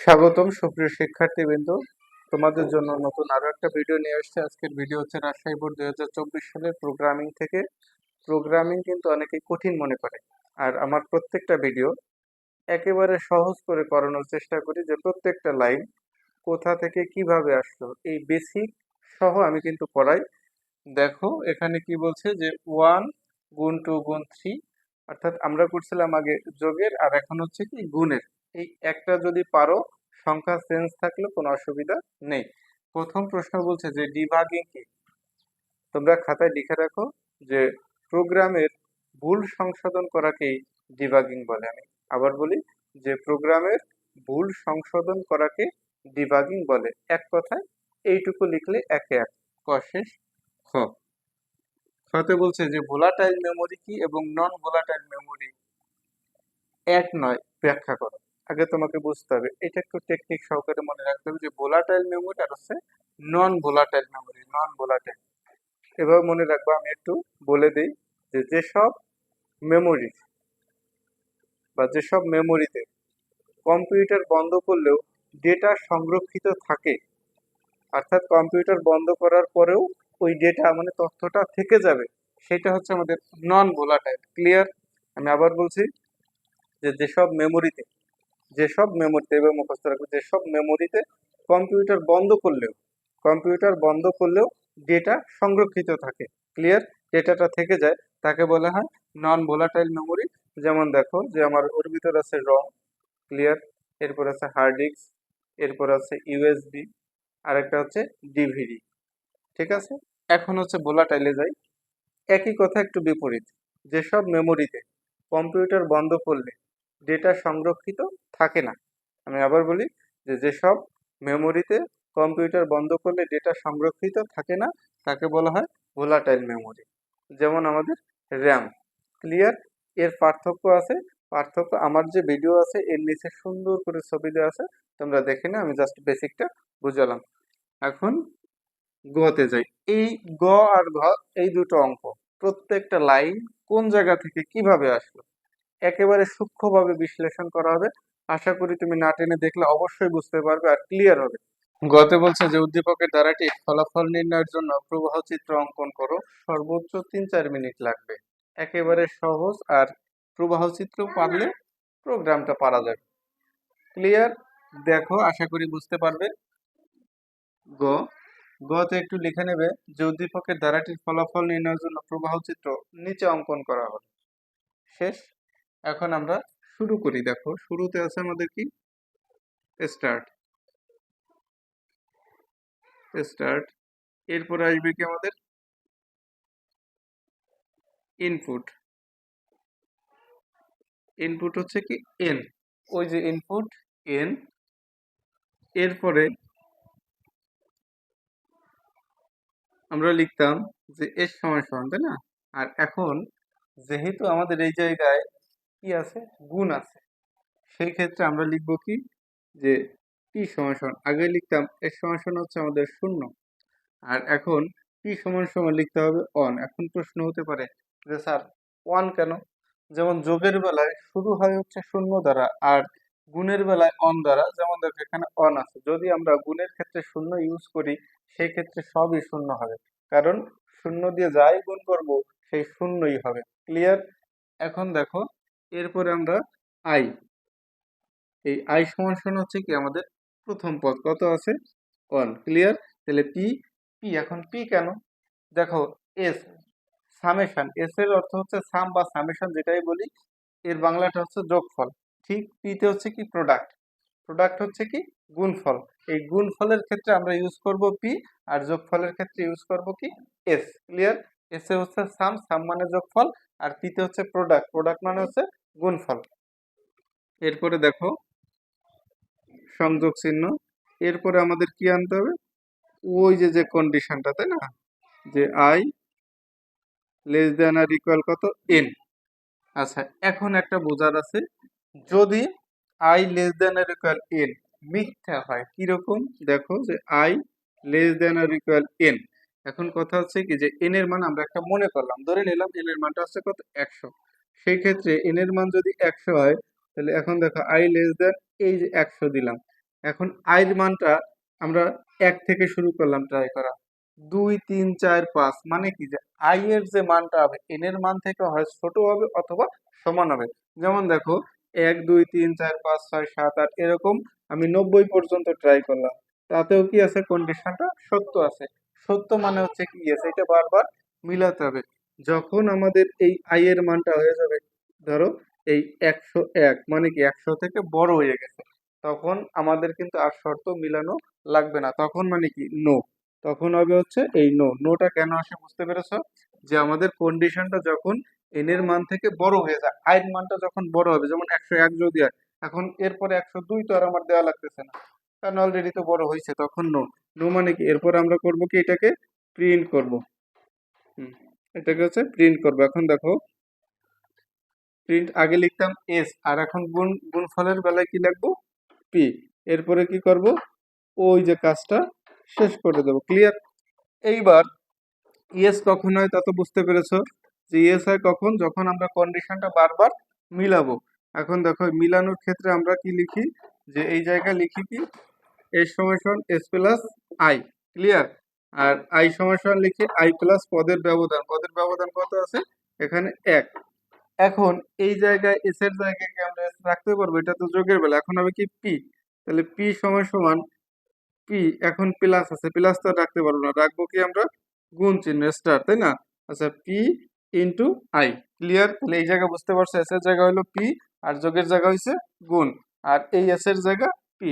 স্বাগতম সুপ্রিয় শিক্ষার্থীবৃন্দ। তোমাদের জন্য নতুন আরও একটা ভিডিও নিয়ে আসছে। আজকের ভিডিও হচ্ছে রাজশাহী বোর্ড দুই হাজার চব্বিশ সালের প্রোগ্রামিং থেকে। প্রোগ্রামিং কিন্তু অনেকেই কঠিন মনে করে। আর আমার প্রত্যেকটা ভিডিও একেবারে সহজ করে করানোর চেষ্টা করি যে প্রত্যেকটা লাইন কোথা থেকে কীভাবে আসলো, এই বেসিক সহ আমি কিন্তু পড়াই। দেখো, এখানে কি বলছে যে ওয়ান গুণ টু গুণ থ্রি অর্থাৎ আমরা করছিলাম আগে যোগের, আর এখন হচ্ছে কি গুণের। এই একটা যদি পারো, সংখ্যা চেঞ্জ থাকলে কোনো অসুবিধা নেই। প্রথম প্রশ্ন বলছে যে ডিভাগিং কি? তোমরা খাতায় লিখে রাখো যে প্রোগ্রামের ভুল সংশোধন করাকেই ডিবাগিং বলে। আমি আবার বলি যে প্রোগ্রামের ভুল সংশোধন করাকে ডিবাগিং বলে। এক কথায় এইটুকু লিখলে একে এক। কশেষ শেষ? খ। খতে বলছে যে ভোলাটাইল মেমোরি কি এবং নন ভোলাটাইল মেমোরি এক নয়। ব্যাখ্যা করো। আগে তোমাকে বুঝতে হবে, এটা একটু টেকনিক সহকারে মনে রাখতে হবে যে ভোলাটাইল মেমোরি আর হচ্ছে non volatile memory non volatile এভাবে মনে রাখব, আমি একটু বলে দিই যে যেসব মেমোরি বা যেসব মেমোরিতে কম্পিউটার বন্ধ করলেও ডেটা সংরক্ষিত থাকে, অর্থাৎ কম্পিউটার বন্ধ করার পরেও ওই ডেটা মানে তথ্যটা থেকে যাবে, সেটা হচ্ছে আমাদের নন ভোলাটাইল ক্লিয়ার আমি আবার বলছি যে যেসব মেমোরিতে যেসব মেমোরিতে এবার মুখস্থ রাখব যেসব মেমোরিতে কম্পিউটার বন্ধ করলেও কম্পিউটার বন্ধ করলেও ডেটা সংরক্ষিত থাকে। ক্লিয়ার ডেটাটা থেকে যায়। তাকে বলা হয় নন ভোলাটাইল মেমোরি যেমন দেখো যে আমার ওর ভিতর আছে রম ক্লিয়ার এরপর আছে হার্ড ডিস্ক এরপর আছে ইউএসবি আরেকটা হচ্ছে ডিভিডি ঠিক আছে? এখন হচ্ছে ভোলাটাইলে যাই। একই কথা একটু বিপরীত। যেসব মেমোরিতে কম্পিউটার বন্ধ করলে ডেটা সংরক্ষিত থাকে না। আমি আবার বলি যে যেসব মেমোরিতে কম্পিউটার বন্ধ করলে ডেটা সংরক্ষিত থাকে না, তাকে বলা হয় ভোলাটাইল মেমোরি যেমন আমাদের র্যাম ক্লিয়ার এর পার্থক্য আছে। পার্থক্য, আমার যে ভিডিও আছে, এর নিচে সুন্দর করে ছবি দেওয়া আছে। তোমরা দেখে না আমি জাস্ট বেসিকটা বুঝালাম। এখন গতে যাই। এই গ আর ঘ, এই দুটো অঙ্ক, প্রত্যেকটা লাইন কোন জায়গা থেকে কীভাবে আসলো? একেবারে সূক্ষ্মভাবে বিশ্লেষণ করা হবে। আশা করি তুমি না টেনে দেখলে অবশ্যই বুঝতে পারবে আর ক্লিয়ার হবে। গতে বলছে যে, উদ্দীপকের দ্বারাটি ফলাফল নির্ণয়ের জন্য প্রবাহ চিত্র অঙ্কন করো। সর্বোচ্চ তিন চার মিনিট লাগবে। একেবারে সহজ আর প্রবাহ চিত্র পারলে প্রোগ্রামটা পারা যাবে। ক্লিয়ার দেখো, আশা করি বুঝতে পারবে। গ, গতে একটু লিখে নেবে যে, উদ্দীপকের ধারাটির ফলাফল নির্ণয়ের জন্য প্রবাহ চিত্র নিচে অঙ্কন করা হবে। শেষ? এখন আমরা শুরু করি। দেখো, শুরুতে আছে আমাদের কি? স্টার্ট স্টার্ট এরপরে আসবে কি আমাদের? ইনপুট ইনপুট হচ্ছে কি? এন ওই যে ইনপুট এন এরপরে আমরা লিখতাম যে এস সমান সমান, তাই না? আর এখন যেহেতু আমাদের এই জায়গায় কি আছে? গুণ আছে। সেই ক্ষেত্রে আমরা লিখব কি? যে টি সমান সমান, আগে লিখতাম এর সমান সমান হচ্ছে আমাদের শূন্য। আর এখন টি সমান সমান লিখতে হবে অন এখন প্রশ্ন হতে পারে যে স্যার ওয়ান কেন? যেমন যোগের বেলায় শুরু হয় হচ্ছে শূন্য দ্বারা আর গুণের বেলায় অন দ্বারা। যেমন দেখো এখানে অন আছে। যদি আমরা গুণের ক্ষেত্রে শূন্য ইউজ করি, সেই ক্ষেত্রে সবই শূন্য হবে। কারণ শূন্য দিয়ে যাই গুণ করব, সেই শূন্যই হবে। ক্লিয়ার এখন দেখো এরপরে আমরা আই এই আই সমান সমান হচ্ছে কি আমাদের প্রথম পদ, কত আছে? অন ক্লিয়ার তাহলে পি পি এখন পি কেন? দেখো এস সামেশন এস এর অর্থ হচ্ছে সাম বা সামেশন যেটাই বলি, এর বাংলাটা হচ্ছে যোগফল, ঠিক? পিতে হচ্ছে কি প্রোডাক্ট প্রোডাক্ট হচ্ছে কি গুণফল, এই গুণফলের ক্ষেত্রে আমরা ইউজ করব পি আর যোগফলের ক্ষেত্রে ইউজ করব কি এস ক্লিয়ার এস হচ্ছে সাম সাম মানে যোগফল, আর পিতে হচ্ছে প্রোডাক্ট প্রোডাক্ট মানে হচ্ছে গুণফল। এরপরে দেখো, সংযোগ চিহ্ন। এরপরে আমাদের কি আনতে হবে? ওই যে যে কন্ডিশনটা তাই না? যে i less than or equal কত? এন আচ্ছা এখন একটা বোঝার আছে, যদি i less than or equal n মিথ্যা হয়, কীরকম? দেখো যে i less than or equal n এখন কথা হচ্ছে কি, যে এন এর মান আমরা একটা মনে করলাম, ধরে নিলাম এন এর মানটা হচ্ছে কত? একশো। সেই ক্ষেত্রে এন এর মান যদি একশো হয়, তাহলে এখন দেখো আই লেস দেন এই যে একশো দিলাম। এখন আয়ের মানটা আমরা এক থেকে শুরু করলাম ট্রাই করা। দুই, তিন, চার, পাঁচ মানে কি? যে আই এর যে মানটা হবে এন এর মান থেকে হয় ছোট হবে অথবা সমান হবে। যেমন দেখো, এক, দুই, তিন, চার, পাঁচ, ছয়, সাত, আট এরকম আমি নব্বই পর্যন্ত ট্রাই করলাম। তাতেও কি আছে? কন্ডিশনটা সত্য আছে। সত্য মানে হচ্ছে কি? আছে, এটা বারবার মিলাতে হবে। যখন আমাদের এই আই এর মানটা হয়ে যাবে, ধরো এই একশো এক মানে কি একশো থেকে বড় হয়ে গেছে, তখন আমাদের কিন্তু আর শর্ত মিলানো লাগবে না। তখন মানে কি? নো তখন হবে হচ্ছে এই নো নোটা কেন আসে বুঝতে পেরেছ? যে আমাদের কন্ডিশনটা যখন এন এর মান থেকে বড় হয়ে যায় আইন মানটা যখন বড় হবে, যেমন একশো এক যদি হয়, এখন এরপরে একশো দুই তো আর আমার দেওয়া লাগতেছে না। কারণ অলরেডি তো বড় হয়েছে তখন নো নো মানে কি? এরপর আমরা করব কি? এটাকে প্রিন্ট করব। হুম। এটাকে হচ্ছে প্রিন্ট করব। এখন দেখো প্রিন্ট আগে লিখতাম এস আর এখন গুণ, গুণফলের বেলায় কি লিখব? পি এরপরে কি করব? ওই যে কাজটা শেষ করে দেবো। ক্লিয়ার এইবার ইয়েস কখন হয় তা তো বুঝতে পেরেছ যে ইয়েস হয় কখন? যখন আমরা কন্ডিশনটা বারবার মিলাবো। এখন দেখো, মিলানোর ক্ষেত্রে আমরা কি লিখি? যে এই জায়গায় লিখি কি? এস সময় সমান এস প্লাস আই ক্লিয়ার আর আই সমান লিখি আই প্লাস পদের ব্যবধান। পদের ব্যবধান কত আছে? এখানে এক। এখন এই জায়গায় এস এর জায়গায় আমরা এস রাখতে পারব, এটা তো যোগের বেলা। এখন হবে কি পি তাহলে পি সময় সমান পি এখন প্লাস আছে। প্লাস তো রাখতে পারব না। রাখব কি আমরা? গুণ চিহ্ন স্টার তাই না? আচ্ছা পি ইন্টু আই ক্লিয়ার তাহলে এই জায়গা বুঝতে পারছ এস এর জায়গা হলো পি আর যোগের জায়গা হয়েছে গুণ। আর এই এস এর জায়গা পি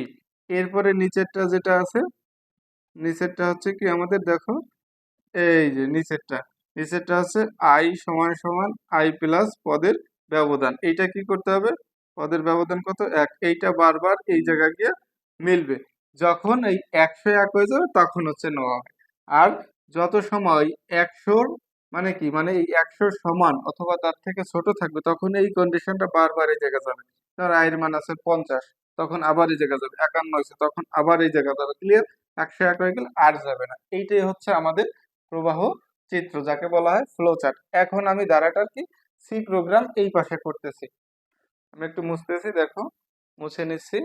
এরপরে নিচেরটা যেটা আছে নিচেরটা হচ্ছে কি আমাদের দেখো? এই যে নিচেরটা। নিচেরটা হচ্ছে আই সমান সমান আই প্লাস পদের ব্যবধান। এইটা কি করতে হবে? পদের ব্যবধান কত? এক। এইটা বারবার এই জায়গা গিয়ে মিলবে। যখন এই একশো এক হয়ে যাবে, তখন হচ্ছে নেওয়া হবে। আর যত সময় একশোর মানে কি? মানে এই একশোর সমান অথবা তার থেকে ছোট থাকবে, তখন এই কন্ডিশনটা বারবার এই জায়গা যাবে। ধর আয়ের মান আছে পঞ্চাশ, তখন আবার এই জায়গা যাবে। একান্ন হয়েছে, তখন আবার এই জায়গা যাবে। ক্লিয়ার একশো এক হয়ে গেলে আর যাবে না। এইটাই হচ্ছে আমাদের প্রবাহ চিত্র, যাকে বলা হয় ফ্লো চার্ট এখন আমি ধারাটার কি? সি প্রোগ্রাম এই পাশে করতেছি। আমি একটু মুছতেছি, দেখো। মুছে নিচ্ছি।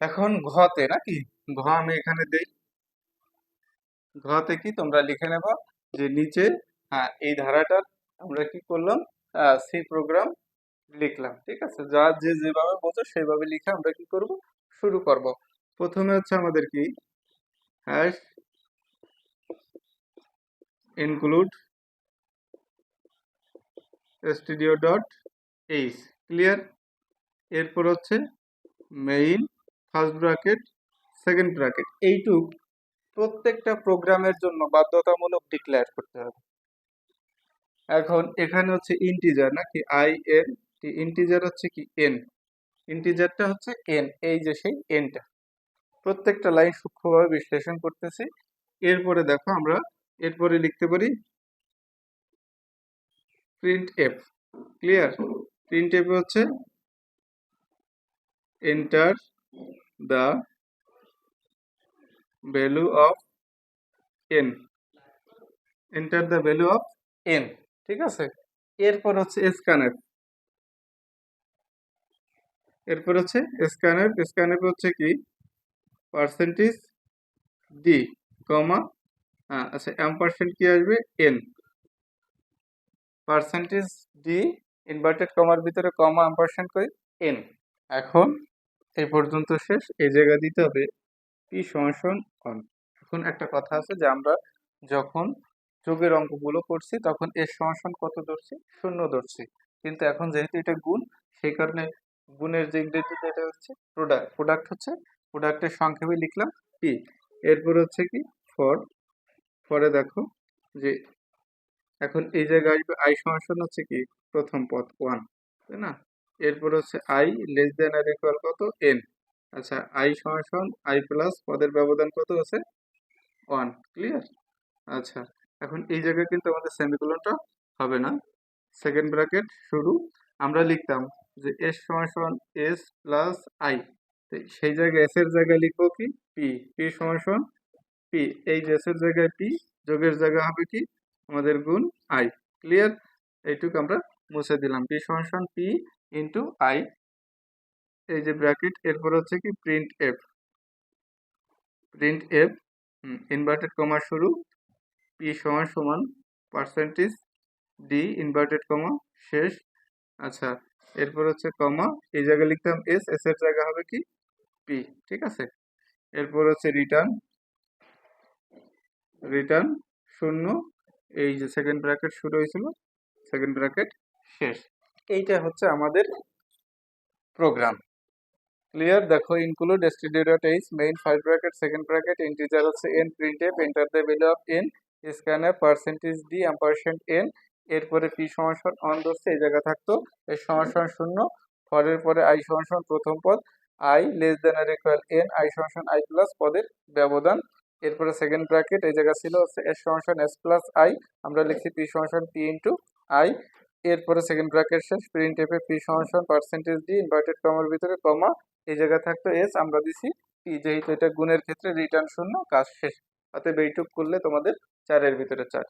এখন ঘতে নাকি? ঘ আমি এখানে দেই। ঘতে কি তোমরা লিখে নেবা যে নিচে হ্যাঁ এই ধারাটার আমরা কি করলাম? সি প্রোগ্রাম লিখলাম, ঠিক আছে? যা যে যেভাবে বোঝো সেইভাবে লিখে আমরা কি করব? শুরু করব। প্রথমে হচ্ছে আমাদের কি? Hash include studio dot h clear এরপর হচ্ছে main first bracket second bracket এইটুক প্রত্যেকটা প্রোগ্রামের জন্য বাধ্যতামূলক ডিক্লেয়ার করতে হবে। এখন এখানে হচ্ছে ইন্টিজার নাকি আই এন ইন্টিজার হচ্ছে কি এন ইন্টিজারটা হচ্ছে এন এই যে সেই এনটা প্রত্যেকটা লাইন সূক্ষ্মভাবে বিশ্লেষণ করতেছি। এরপরে দেখো আমরা এরপরে লিখতে পারি print F clear print F হচ্ছে enter the value of n enter the value of n ঠিক আছে? এরপর হচ্ছে স্ক্যানার এরপর হচ্ছে স্ক্যানার স্ক্যানার হচ্ছে কি? পার্সেন্টেজ ডি কমা আচ্ছা এম পার্সেন্ট কি আসবে? এন পার্সেন্টেজ ডি ইনভার্টেড কমার ভিতরে কমা এম পার্সেন্ট করি এন এখন এই পর্যন্ত শেষ, এই জায়গা দিতে হবে পি সমান অন, এখন একটা কথা আছে যে আমরা যখন যোগের অঙ্কগুলো করছি তখন এর সমান কত ধরছি? শূন্য ধরছি। কিন্তু এখন যেহেতু এটা গুণ, সেই কারণে গুণের যে ইংরেজি যেটা হচ্ছে প্রোডাক্ট প্রোডাক্ট হচ্ছে প্রোডাক্টের সংক্ষেপে লিখলাম পি এরপর হচ্ছে কি? ফর ফরে দেখো যে এখন এই জায়গায় আসবে আই সমান হচ্ছে কি? প্রথম পথ ওয়ান তাই না? এরপর হচ্ছে i less than or equal কত? এন আচ্ছা আই সমান আই প্লাস পদের ব্যবধান কত আছে ওয়ান ক্লিয়ার আচ্ছা এখন এই জায়গায় কিন্তু আমাদের সেমিকোলনটা হবে না। সেকেন্ড ব্র্যাকেট শুরু। আমরা লিখতাম যে এস সমান এস প্লাস আই সেই জায়গায় এস এর জায়গায় লিখব কি? পি পি সমান পি এই যে এস এর জায়গায় পি যোগের জায়গা হবে কি? আমাদের গুণ আই ক্লিয়ার এইটুকু আমরা মুছে দিলাম। পি সমান সমান পি ইন্টু আই এই যে ব্র্যাকেট এরপর হচ্ছে কি print F print F inverted comma শুরু পি সমান সমান পার্সেন্টেজ ডি ইনভার্টেড কমা শেষ। আচ্ছা এরপর হচ্ছে কমা এই জায়গায় লিখতাম এস এস এর জায়গা হবে কি? পি ঠিক আছে? এরপর হচ্ছে রিটার্ন রিটার্ন শূন্য, এই যে সেকেন্ড ব্র্যাকেট শুরু হয়েছিল সেকেন্ড ব্র্যাকেট শেষ। এইটা হচ্ছে আমাদের প্রোগ্রাম ক্লিয়ার দেখো include dot h main first bracket second bracket integer হচ্ছে n printf enter the value of n scanf percentage d ampersand n এরপরে পি সমান অন ধরছে, এই জায়গা থাকতো এর সমান শূন্য ফরের পরে আই সমান প্রথম পদ i less than or equal n i সমান আই প্লাস পদের ব্যবধান, এরপরে সেকেন্ড ব্র্যাকেট এই জায়গা ছিল হচ্ছে এস সমান এস প্লাস আই আমরা লিখছি পি সমান পি ইন্টু আই এরপরে সেকেন্ড ব্র্যাকেট শেষ প্রিন্ট এফে পি সমান পার্সেন্টেজ ডি ইনভার্টেড কমার ভিতরে কমা এই জায়গা থাকতো এস আমরা দিছি। পি যেহেতু এটা গুণের ক্ষেত্রে রিটার্ন শূন্য, কাজ শেষ। অতএব এইটুক করলে তোমাদের চারের ভিতরে চার।